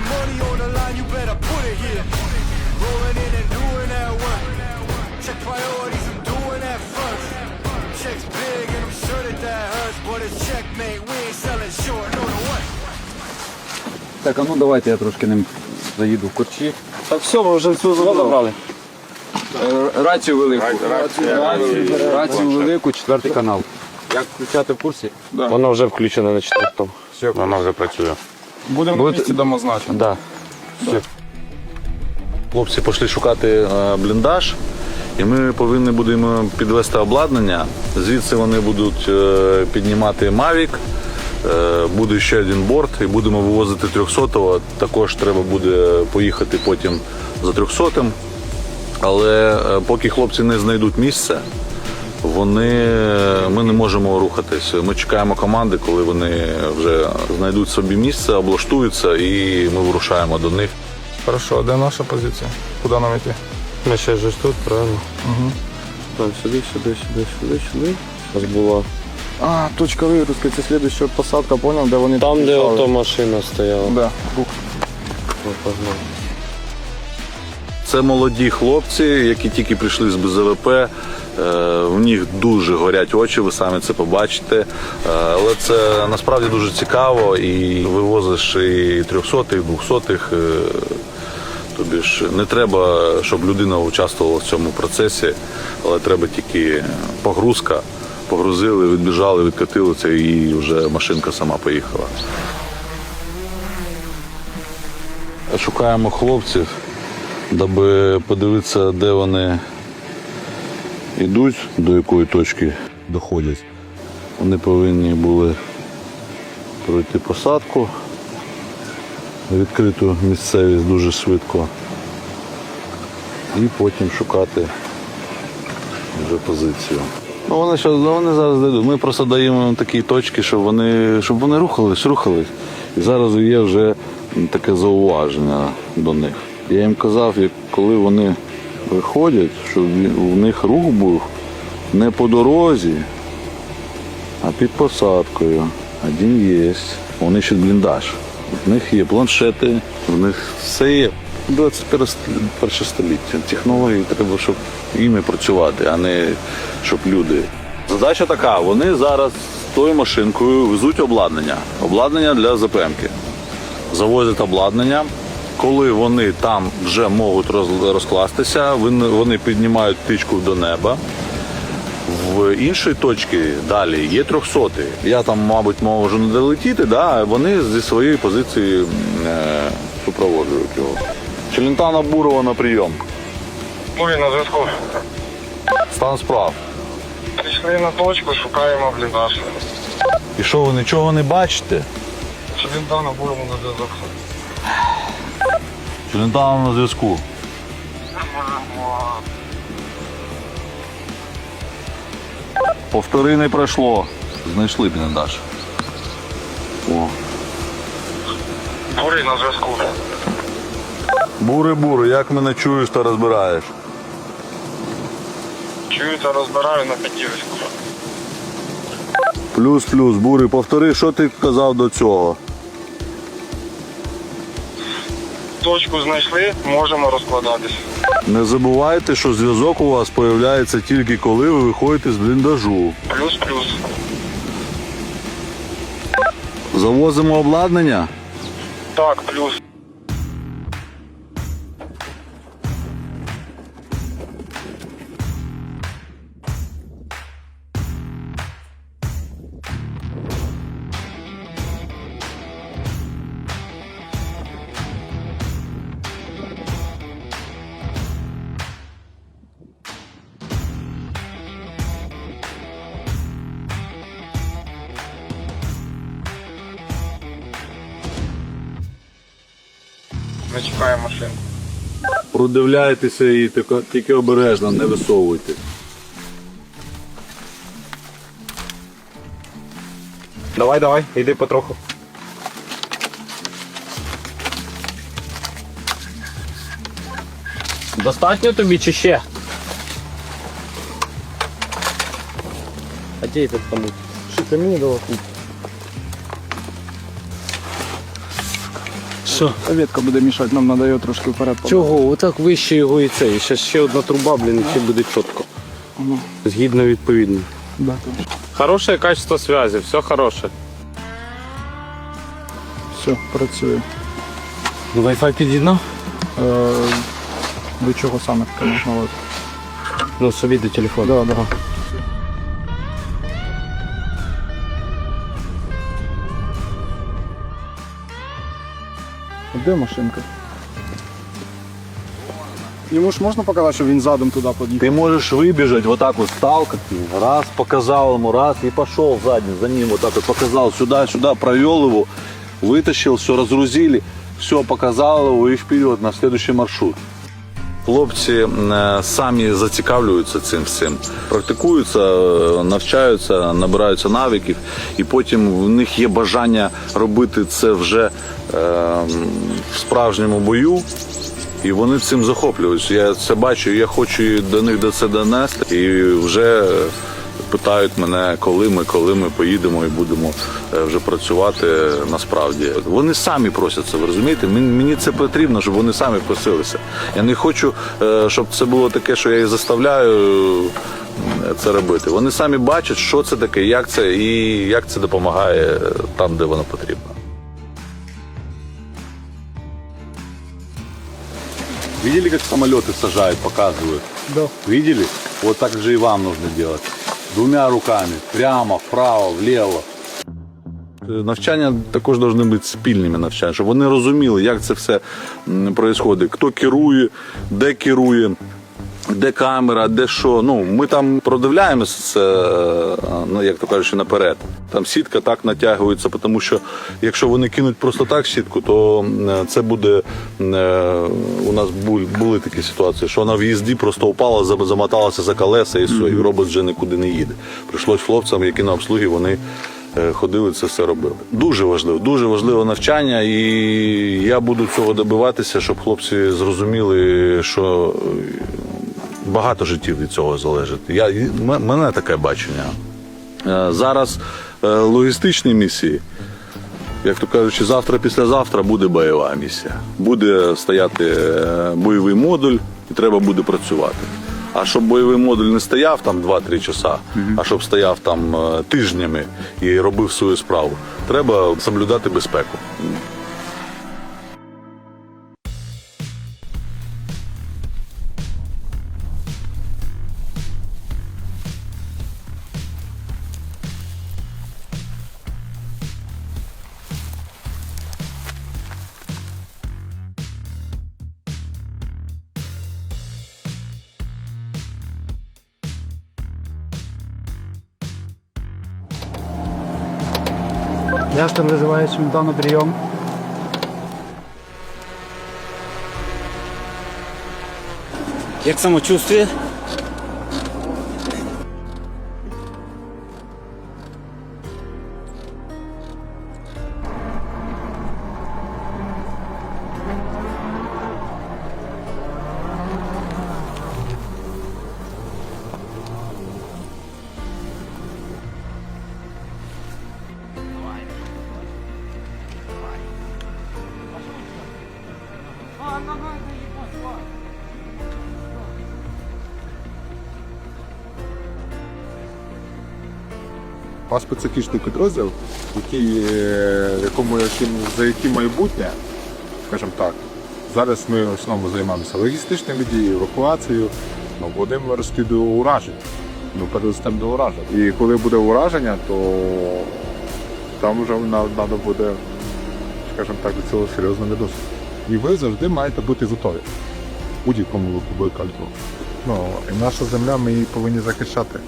your money on the line, you better put it here. Rolling in and doing that work. Check priorities, I'm doing that first. Checks big and I'm sure that that hurts, but it's checkmate. We ain't selling short, no to what? Так, а ну давайте я трошки ним заїду в корчі. Так все, ми вже все забрали. Е, Рацію велику. Рацію, рацію велику, четвертий канал. Як включати в курсі? Вона вже включена на четвертому. Вона вже працює. Будемо на місці дома значимо. Да. Хлопці пішли шукати е, бліндаж, і ми повинні будемо підвести обладнання. Звідси вони будуть е, піднімати Mavic, е, буде ще один борт і будемо вивозити 300-го. Також треба буде поїхати потім за 300-м. Але е, поки хлопці не знайдуть місце, вони, ми не можемо рухатись. Ми чекаємо команди, коли вони вже знайдуть собі місце, облаштуються і ми вирушаємо до них. Хорошо, де наша позиція? Куди нам йти? Ми ще ж тут, правильно? Угу. Так, сюди, сюди, сюди, сюди, сюди. Зараз була. А, точка вигрузки, це слідуща посадка, поняв, де вони Там, де ото машина стояла. Да. Ну, погнали. Це молоді хлопці, які тільки прийшли з БЗВП. Е, В них дуже горять очі, ви самі це побачите. Е, Але це насправді дуже цікаво і вивозиш і 300 і 200 Тобі ж не треба, щоб людина участвувала в цьому процесі, але треба тільки погрузка. Погрузили, відбіжали, відкатили це і вже машинка сама поїхала. Шукаємо хлопців, даби подивитися, де вони йдуть, до якої точки доходять. Вони повинні були пройти посадку, відкриту місцевість дуже швидко. І потім шукати вже позицію. Ну, вони, що, ну, вони зараз дійдуть. Ми просто даємо їм такі точки, щоб вони, щоб вони рухались, рухались. І зараз є вже таке зауваження до них. Я їм казав, коли вони виходять, щоб у них рух був не по дорозі, а під посадкою. Один є. Вони ще бліндаж. В них є планшети, в них все є. 21 століття. Технології треба, щоб іми працювати, а не щоб люди. Задача така: вони зараз з тою машинкою везуть обладнання. Обладнання для ЗПМки. Завозять обладнання. Коли вони там вже можуть роз- розкластися, вони- піднімають птичку до неба. В іншій точці далі є 300. Я там, мабуть, можу не долетіти, да, вони зі своєї позиції е, супроводжують його. Челентана Бурова на прийом. Бурі на зв'язку. Стан справ. Прийшли на точку, шукаємо бліндаж. І що ви нічого не бачите? Дано будемо на зв'язок? Челентана на зв'язку. Повтори не пройшло. Знайшли бліндаж. О. Бурі на зв'язку. Бури-бури, як мене чуєш та розбираєш? Чуєте, розбираю на п'ятірочку. Плюс-плюс, бури, повтори, що ти казав до цього. Точку знайшли, можемо розкладатись. Не забувайте, що зв'язок у вас з'являється тільки коли ви виходите з бліндажу. Плюс-плюс. Завозимо обладнання. Так, плюс. Ми чекаємо машину. Продивляйтеся і тільки, тільки обережно, не висовуйте. Давай, давай, йди потроху. Достатньо тобі чи ще? А де этот помуть? Що ти мені дала? Що? Ветка буде мішати, нам треба його трошки вперед. подати. Чого? Отак вище його і це. І ще, ще одна труба, блін, і все буде чітко. Згідно відповідно. Да, тут. Хороше качество зв'язі, все хороше. Все, працює. Ну, Wi-Fi під'єднав? Е, до чого саме таке можна? Ну, собі до телефону. Да, да. Де машинка? Йому ж можна показати, що він задом туди під'їхав? Ты можешь выбежать, вот так вот сталкать, раз, показал ему, раз, и пошел сзади, за ним вот так вот показал, сюда, сюда, провел его, вытащил, все разгрузили, все, показал его и вперед на следующий маршрут. Хлопці е, самі зацікавлюються цим всім, практикуються, е, навчаються, набираються навиків, і потім в них є бажання робити це вже е, в справжньому бою. І вони цим захоплюються. Я це бачу, я хочу до них до це донести. І вже питають мене, коли ми, коли ми поїдемо і будемо е, вже працювати насправді. Вони самі просяться, ви розумієте? Мені мені це потрібно, щоб вони самі просилися. Я не хочу, е, щоб це було таке, що я їх заставляю е, це робити. Вони самі бачать, що це таке, як це і як це допомагає там, де воно потрібно. Видели, как самолеты сажают, показывают? Да. Видели? Вот так же и вам нужно делать. Двумя руками. Прямо, вправо, вліво. Навчання також повинні бути спільними навчання, щоб вони розуміли, як це все відбувається, хто керує, де керує, де камера, де що. Ну, ми там продивляємося е, ну, як то кажучи, наперед. Там сітка так натягується, тому що якщо вони кинуть просто так сітку, то це буде. е, У нас були такі ситуації, що вона в їзді просто впала, замоталася за колеса і все, і робот вже нікуди не їде. Прийшлось хлопцям, які на обслугі, вони. е, Ходили, це все робили. Дуже важливо, дуже важливе навчання, і я буду цього добиватися, щоб хлопці зрозуміли, що багато життів від цього залежить. Я, мене таке бачення. Е, Зараз логістичні місії, як то кажучи, завтра, післязавтра буде бойова місія. Буде стояти е, бойовий модуль і треба буде працювати. А щоб бойовий модуль не стояв там 2-3 часа, а щоб стояв там е, тижнями і робив свою справу, треба соблюдати безпеку. Ясно вызываю чемодан на прием. Як самочувствие? У вас специфічний підрозділ, який, е, якому, яким, за яким майбутнє, скажімо так. Зараз ми в основному займаємося логістичними діями, евакуацією, ну, будемо розслідувати ураження. Ну, передостем до ураження. І коли буде ураження, то там вже треба буде, скажімо так, до цього серйозно відносити. І ви завжди маєте бути готові будь-якому випадку. Ну, і наша земля, ми її повинні захищати.